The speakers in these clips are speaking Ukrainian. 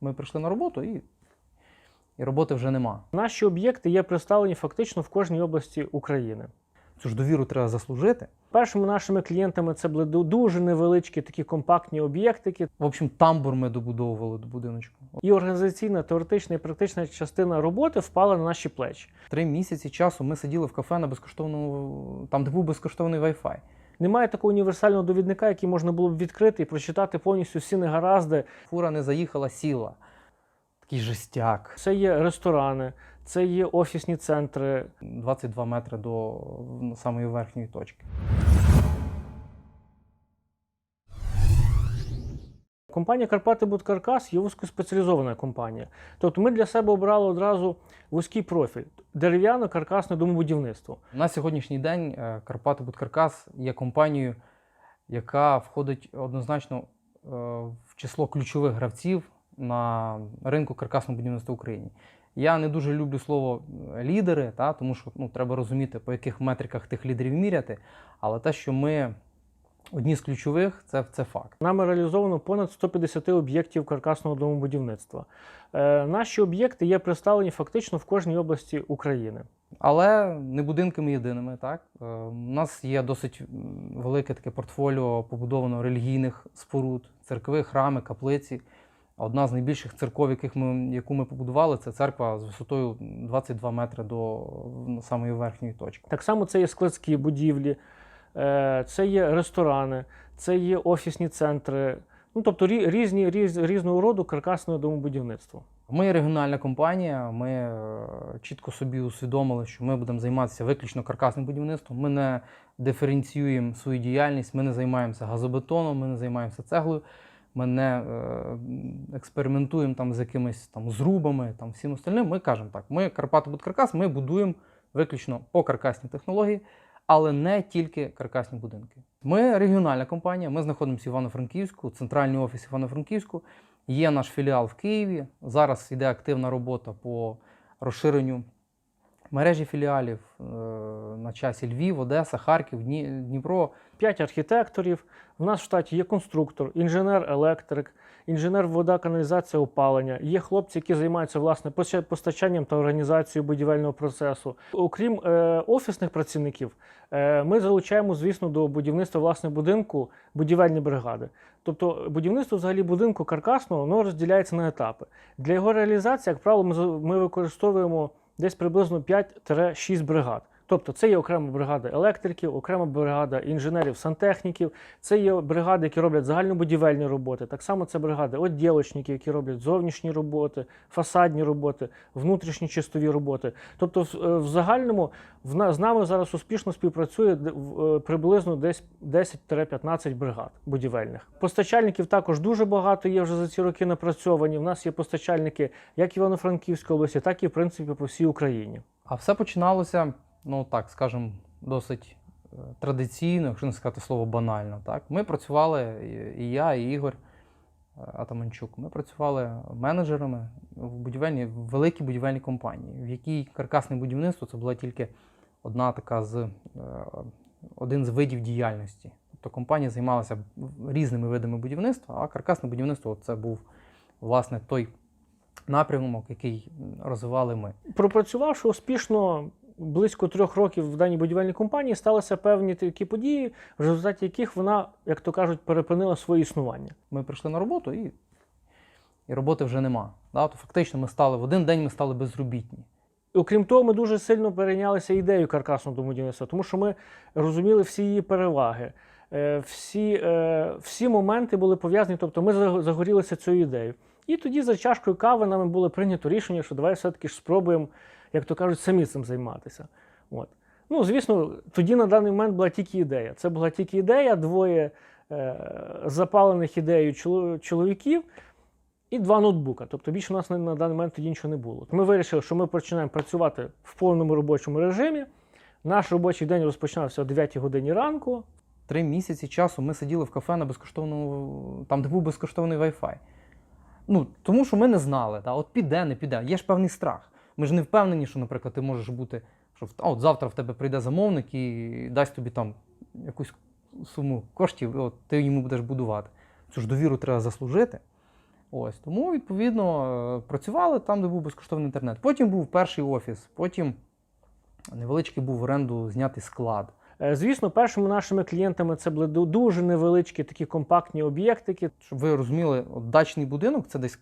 Ми прийшли на роботу і, і роботи вже нема. Наші об'єкти є представлені фактично в кожній області України. Цю ж довіру треба заслужити. Першими нашими клієнтами це були ду- дуже невеличкі такі компактні об'єктики. В общем, тамбур ми добудовували до будиночку. І організаційна, теоретична і практична частина роботи впала на наші плечі. Три місяці часу ми сиділи в кафе на безкоштовному, там, де був безкоштовний Wi-Fi. Немає такого універсального довідника, який можна було б відкрити і прочитати повністю всі негаразди. Фура не заїхала, сіла. Такий жестяк. Це є ресторани, це є офісні центри. 22 метри до самої верхньої точки. Компанія Карпати Будкаркас є вузькоспеціалізована компанія. Тобто ми для себе обрали одразу вузький профіль дерев'яно-каркасне домобудівництво. На сьогоднішній день е, Карпати Будкаркас є компанією, яка входить однозначно е, в число ключових гравців на ринку каркасного будівництва в Україні. Я не дуже люблю слово е, лідери, та, тому що ну, треба розуміти, по яких метриках тих лідерів міряти. Але те, що ми одні з ключових, це, це факт. Нами реалізовано понад 150 об'єктів каркасного домобудівництва. Е, наші об'єкти є представлені фактично в кожній області України. Але не будинками єдиними. Так? Е, У нас є досить велике таке портфоліо побудовано релігійних споруд, церкви, храми, каплиці. Одна з найбільших церков, яких ми, яку ми побудували, це церква з висотою 22 метри до самої верхньої точки. Так само це є складські будівлі, це є ресторани, це є офісні центри. Ну, тобто різні, різ, різного роду каркасне домобудівництво. Ми регіональна компанія. Ми е, чітко собі усвідомили, що ми будемо займатися виключно каркасним будівництвом. Ми не диференціюємо свою діяльність, ми не займаємося газобетоном, ми не займаємося цеглою, ми не е, експериментуємо там з якимись там зрубами, там всім остальним. Ми кажемо так: ми Карпати Будкаркас, ми будуємо виключно по каркасній технології, але не тільки каркасні будинки. Ми регіональна компанія, ми знаходимося в Івано-Франківську, центральний офіс Івано-Франківську. Є наш філіал в Києві. Зараз йде активна робота по розширенню мережі філіалів е, на часі Львів, Одеса, Харків, Дні- Дніпро. П'ять архітекторів. В нас в штаті є конструктор, інженер-електрик, інженер вода, каналізація, опалення. Є хлопці, які займаються власне постачанням та організацією будівельного процесу. Окрім е, офісних працівників, е, ми залучаємо, звісно, до будівництва власне будинку будівельні бригади. Тобто будівництво взагалі будинку каркасного воно розділяється на етапи. Для його реалізації, як правило, ми, ми використовуємо десь приблизно 5-6 бригад. Тобто це є окрема бригада електриків, окрема бригада інженерів-сантехніків, це є бригади, які роблять загальнобудівельні роботи. Так само це бригади відділочників, які роблять зовнішні роботи, фасадні роботи, внутрішні чистові роботи. Тобто, в, е, загальному з нами зараз успішно співпрацює в- е, приблизно десь 10-15 бригад будівельних. Постачальників також дуже багато є вже за ці роки напрацьовані. У нас є постачальники як в Івано-Франківській області, так і в принципі по всій Україні. А все починалося, ну так скажемо, досить е, традиційно, якщо не сказати слово банально. Так? Ми працювали, і- і я, і Ігор е, Атаманчук, ми працювали менеджерами в будівельній, в великій будівельній компанії, в якій каркасне будівництво це була тільки одна така з е, один з видів діяльності. Тобто компанія займалася різними видами будівництва, а каркасне будівництво це був власне той напрямок, який розвивали ми. Пропрацювавши успішно близько трьох років в даній будівельній компанії, сталися певні такі події, в результаті яких вона, як то кажуть, перепинила своє існування. Ми прийшли на роботу і, і роботи вже нема. Да? То фактично ми стали в один день ми стали безробітні. Окрім того, ми дуже сильно перейнялися ідеєю каркасного домобудівництва, тому що ми розуміли всі її переваги, е, всі, е, всі моменти були пов'язані, тобто ми загорілися цією ідеєю. І тоді за чашкою кави нами було прийнято рішення, що давай все-таки ж спробуємо, як то кажуть, самі цим займатися. От. Ну, звісно, тоді на даний момент була тільки ідея. Це була тільки ідея, двоє е, запалених ідеєю чоловіків і два ноутбука. Тобто більше у нас на, даний момент тоді нічого не було. Ми вирішили, що ми починаємо працювати в повному робочому режимі. Наш робочий день розпочинався о 9 годині ранку. Три місяці часу ми сиділи в кафе на безкоштовному, там, де був безкоштовний Wi-Fi. Ну, тому що ми не знали, та, от піде, не піде. Є ж певний страх. Ми ж не впевнені, що, наприклад, ти можеш бути, що а от завтра в тебе прийде замовник і дасть тобі там якусь суму коштів, і от ти йому будеш будувати. Цю ж довіру треба заслужити. Ось тому, відповідно, е, працювали там, де був безкоштовний інтернет. Потім був перший офіс, потім невеличкий був в оренду знятий склад. Е, Звісно, першими нашими клієнтами це були дуже невеличкі такі компактні об'єктики. Щоб ви розуміли, от дачний будинок це десь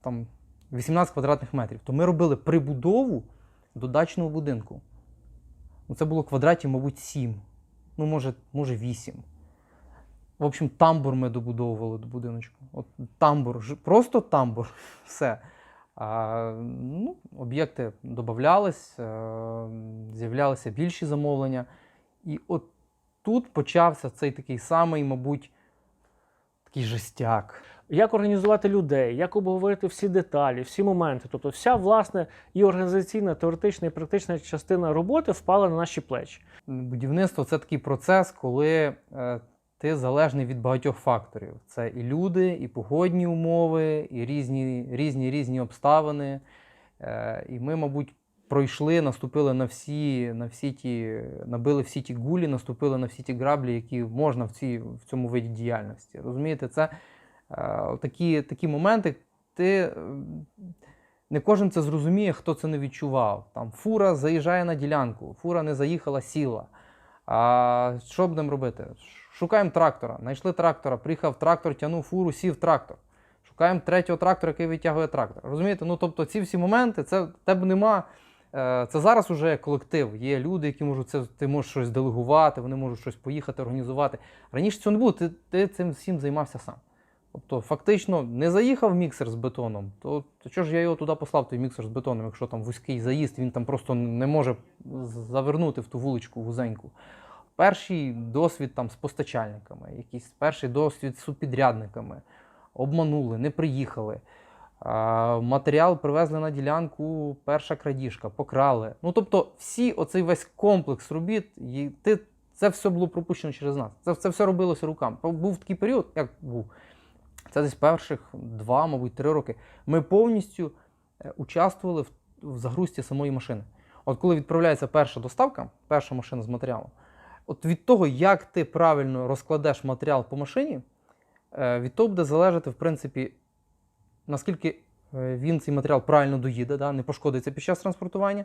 там 18 квадратних метрів. То ми робили прибудову до дачного будинку. Ну, це було квадратів, мабуть, 7. Ну, може, може 8. В общем, тамбур ми добудовували до будиночку. От тамбур, просто тамбур. Все. А, ну, об'єкти додавались, е, з'являлися більші замовлення. І от тут почався цей такий самий, мабуть, такий жестяк. Як організувати людей, як обговорити всі деталі, всі моменти. Тобто, вся власне і організаційна, теоретична і практична частина роботи впала на наші плечі. Будівництво це такий процес, коли е, ти залежний від багатьох факторів. Це і люди, і погодні умови, і різні різні, різні обставини. Е, і ми, мабуть, пройшли, наступили на всі, на всі ті, набили всі ті гулі, наступили на всі ті граблі, які можна в, цій, в цьому виді діяльності. Розумієте, це такі, такі моменти. Ти е, не кожен це зрозуміє, хто це не відчував. Там фура заїжджає на ділянку, фура не заїхала, сіла. А що будемо робити? Шукаємо трактора. Знайшли трактора, приїхав трактор, тягнув фуру, сів трактор. Шукаємо третього трактора, який витягує трактор. Розумієте? Ну тобто ці всі моменти, це тебе нема. е, Це зараз уже колектив. Є люди, які можуть це, ти можеш щось делегувати, вони можуть щось поїхати, організувати. Раніше цього не було, ти, ти цим всім займався сам. Тобто, фактично, не заїхав міксер з бетоном, то, то чого ж я його туди послав, той міксер з бетоном, якщо там вузький заїзд, він там просто не може завернути в ту вуличку вузеньку. Перший досвід там з постачальниками, якийсь перший досвід з субпідрядниками, обманули, не приїхали. А, матеріал привезли на ділянку, перша крадіжка, покрали. Ну тобто, всі оцей весь комплекс робіт, і ти, це все було пропущено через нас. Це, це все робилося руками. Був такий період, як був. Це десь перших два, мабуть, три роки. Ми повністю е, участвували в, в загрузці самої машини. От коли відправляється перша доставка, перша машина з матеріалом, от від того, як ти правильно розкладеш матеріал по машині, е, від того буде залежати, в принципі, наскільки е, він цей матеріал правильно доїде, да, не пошкодиться під час транспортування,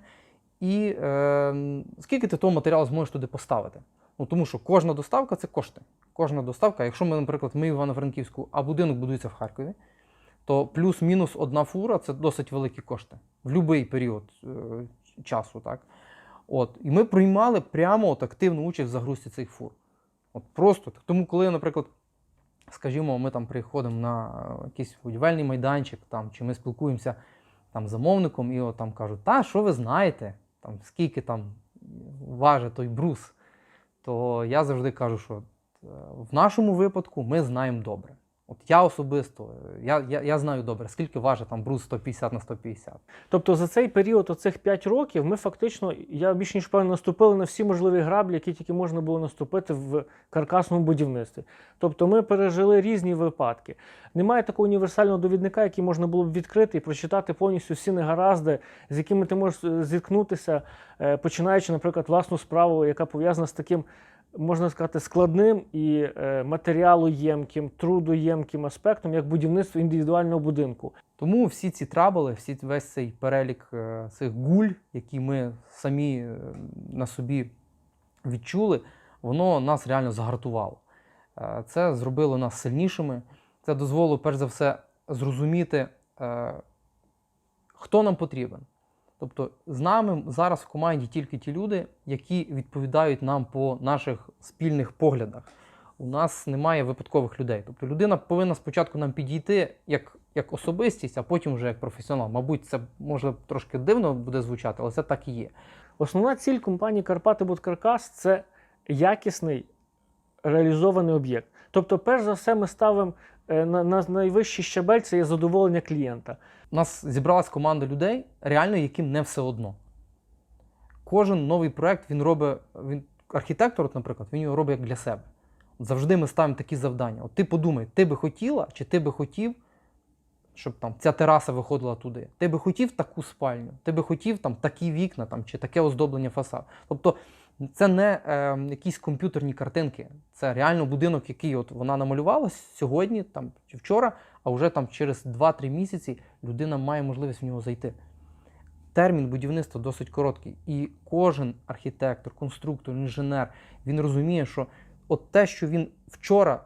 і е, скільки ти того матеріалу зможеш туди поставити. Ну, тому що кожна доставка це кошти. Кожна доставка, якщо ми, наприклад, ми в Івано-Франківську, а будинок будується в Харкові, то плюс-мінус одна фура це досить великі кошти в будь-який період е, часу. Так? От. І ми приймали прямо от, активну участь в загрузці цих фур. От просто так. Тому, коли, наприклад, скажімо, ми там приходимо на е, якийсь будівельний майданчик, там, чи ми спілкуємося там, з замовником, і от, там кажуть, та що ви знаєте, там, скільки там важить той брус, то я завжди кажу, що е, в нашому випадку ми знаємо добре. От я особисто, я, я, я знаю добре, скільки важить там брус 150 на 150. Тобто за цей період, оцих 5 років, ми фактично, я більш ніж певно, наступили на всі можливі граблі, які тільки можна було наступити в каркасному будівництві. Тобто ми пережили різні випадки. Немає такого універсального довідника, який можна було б відкрити і прочитати повністю всі негаразди, з якими ти можеш е, зіткнутися, е, починаючи, наприклад, власну справу, яка пов'язана з таким. Можна сказати, складним і е, матеріалоємким, трудоємким аспектом, як будівництво індивідуального будинку. Тому всі ці трабли, всі весь цей перелік е, цих гуль, які ми самі е, на собі відчули, воно нас реально загартувало. Це зробило нас сильнішими. Це дозволило, перш за все, зрозуміти, хто нам потрібен. Тобто з нами зараз в команді тільки ті люди, які відповідають нам по наших спільних поглядах. У нас немає випадкових людей. Тобто людина повинна спочатку нам підійти як, як особистість, а потім вже як професіонал. Мабуть, це може трошки дивно буде звучати, але це так і є. Основна ціль компанії Карпати Будкаркас це якісний реалізований об'єкт. Тобто, перш за все, ми ставимо на, на найвищий щабель це є задоволення клієнта. У нас зібралась команда людей, реально яким не все одно. Кожен новий проект він робить, він, архітектор, от, наприклад, він його робить як для себе. От завжди ми ставимо такі завдання. От ти подумай, ти би хотіла, чи ти би хотів, щоб там ця тераса виходила туди. Ти би хотів таку спальню, ти би хотів там такі вікна там, чи таке оздоблення фасаду. Тобто це не е, якісь комп'ютерні картинки, це реально будинок, який от вона намалювалась сьогодні там, чи вчора, а вже там через 2-3 місяці людина має можливість в нього зайти. Термін будівництва досить короткий. І кожен архітектор, конструктор, інженер він розуміє, що от те, що він вчора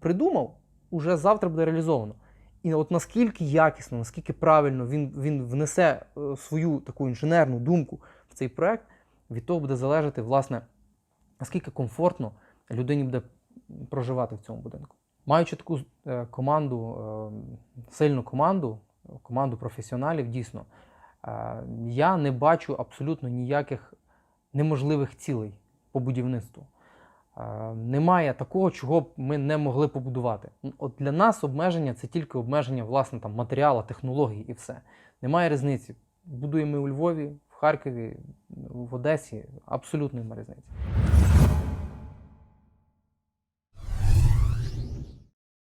придумав, уже завтра буде реалізовано. І от наскільки якісно, наскільки правильно він, він внесе е, свою таку інженерну думку в цей проект, від того буде залежати, власне, наскільки комфортно людині буде проживати в цьому будинку. Маючи таку е, команду, е, сильну команду, команду професіоналів, дійсно, е, я не бачу абсолютно ніяких неможливих цілей по будівництву. Немає такого, чого б ми не могли побудувати. От для нас обмеження це тільки обмеження власне там матеріалу, технологій і все. Немає різниці. Будуємо ми у Львові, Харкові, в Одесі. Абсолютно немає.